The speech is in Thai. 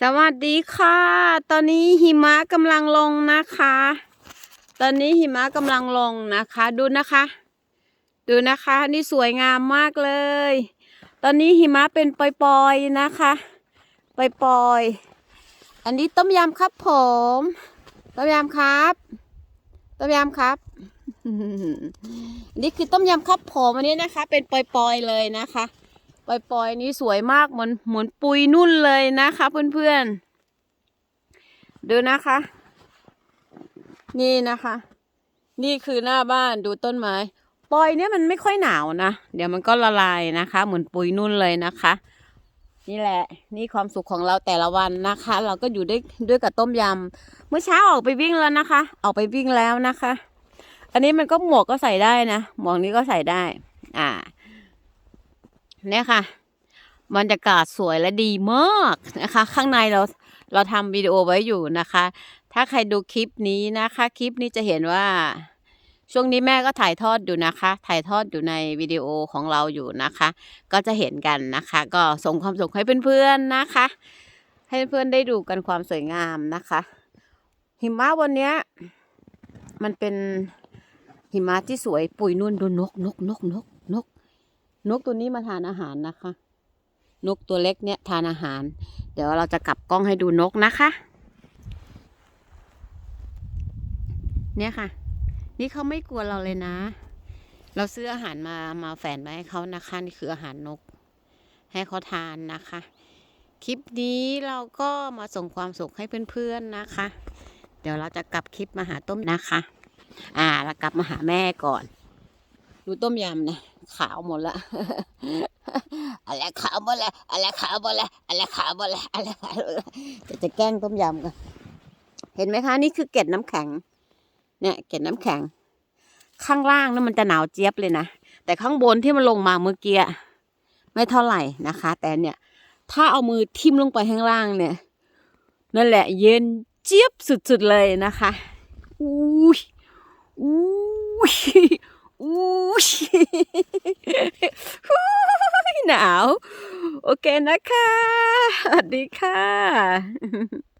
สวัสดีค่ะ ตอนนี้หิมะกำลังลงนะคะ ตอนนี้หิมะกำลังลงนะคะ ดูนะคะ ดูนะคะ นี่สวยงามมากเลย ตอนนี้หิมะเป็นปล่อยๆนะคะปล่อยๆ อันนี้ต้มยำครับผม ต้มยำครับ ต้มยำครับอันนี้คือต้มยำครับผมอันนี้นะคะ เป็นปล่อยๆเลยนะคะ ปล่อยๆนี้สวยมากเหมือนเหมือนปุยนุ่นเลยนะคะเพื่อนๆ ดูนะคะ นี่นะคะ นี่คือหน้าบ้านดูต้นไม้ปอยเนี่ยมันไม่ค่อยหนาวนะ เดี๋ยวมันก็ละลายนะคะ เหมือนปุยนุ่นเลยนะคะ นี่แหละ นี่ความสุขของเราแต่ละวันนะคะ เราก็อยู่ด้วยด้วยกับต้มยำเมื่อเช้าออกไปวิ่งแล้วนะคะ ออกไปวิ่งแล้วนะคะ อันนี้มันก็หมวกก็ใส่ได้นะหมวกนี้ก็ใส่ได้ อ่า เนี่ยค่ะบรรยากาศสวยและดีมากนะคะ ข้างในเราเราทำวิดีโอไว้อยู่นะคะ ถ้าใครดูคลิปนี้นะคะ คลิปนี้จะเห็นว่า ช่วงนี้แม่ก็ถ่ายทอดอยู่นะคะ ถ่ายทอดอยู่ในวิดีโอของเราอยู่นะคะ ก็จะเห็นกันนะคะ ก็ส่งความสุขให้เพื่อนๆนะคะ ให้เพื่อนๆได้ดูกันความสวยงามนะคะ หิมะวันนี้มันเป็นหิมะที่สวยปุยนุ่นดูนกนกนกนก นกตัวนี้มาทานอาหารนะคะ นกตัวเล็กเนี่ยทานอาหาร เดี๋ยวเราจะกลับกล้องให้ดูนกนะคะ เนี่ยค่ะ นี่เขาไม่กลัวเราเลยนะ เราซื้ออาหารมามาแฝนไว้ให้เขานะคะนี่คืออาหารนก ให้เขาทานนะคะ คลิปนี้เราก็มาส่งความสุขให้เพื่อนๆนะคะ เดี๋ยวเราจะกลับคลิปมาหาต้มนะคะ อ่าเรากลับมาหาแม่ก่อน ดูต้มยำนะขาวหมดละอะไรขาวหมดละอะไรขาวหมดละอะไรขาวหมดละอะไรขาวหมดละจะจะแกล้งต้มยำกันเห็นไหมคะ นี่คือเกล็ดน้ำแข็ง เนี่ยเกล็ดน้ำแข็ง ข้างล่างนั่นมันจะหนาวเจี๊ยบเลยนะแต่ข้างบนที่มันลงมาเมื่อกี้ไม่เท่าไหร่นะคะ แต่เนี่ย ถ้าเอามือทิ่มลงไปข้างล่างเนี่ย นั่นแหละ เย็นเจี๊ยบสุดๆเลยนะคะอุ้ยอุ้ย อู้ยหนาว โอเคนะคะ สวัสดีค่ะ